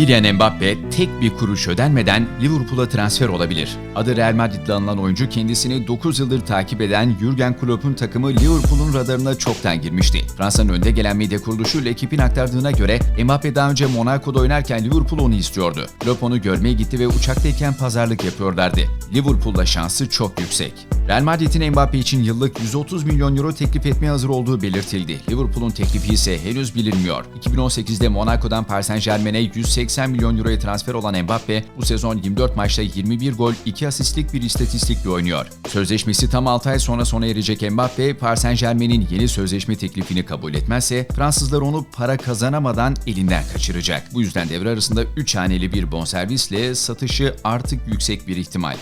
Kylian Mbappe tek bir kuruş ödenmeden Liverpool'a transfer olabilir. Adı Real Madrid'de anılan oyuncu kendisini 9 yıldır takip eden Jurgen Klopp'un takımı Liverpool'un radarına çoktan girmişti. Fransa'nın önde gelen medya kuruluşu L'Equipe'in aktardığına göre Mbappe daha önce Monaco'da oynarken Liverpool onu istiyordu. Klopp onu görmeye gitti ve uçaktayken pazarlık yapıyorlardı. Liverpool'da şansı çok yüksek. Real Madrid'in Mbappe için yıllık 130 milyon euro teklif etmeye hazır olduğu belirtildi. Liverpool'un teklifi ise henüz bilinmiyor. 2018'de Monaco'dan Paris Saint-Germain'e 180 80 milyon euroya transfer olan Mbappe bu sezon 24 maçta 21 gol, 2 asistlik bir istatistikle oynuyor. Sözleşmesi tam 6 ay sonra sona erecek Mbappe, Paris Saint-Germain'in yeni sözleşme teklifini kabul etmezse Fransızlar onu para kazanamadan elinden kaçıracak. Bu yüzden devre arasında 3 haneli bir bonservisle satışı artık yüksek bir ihtimal.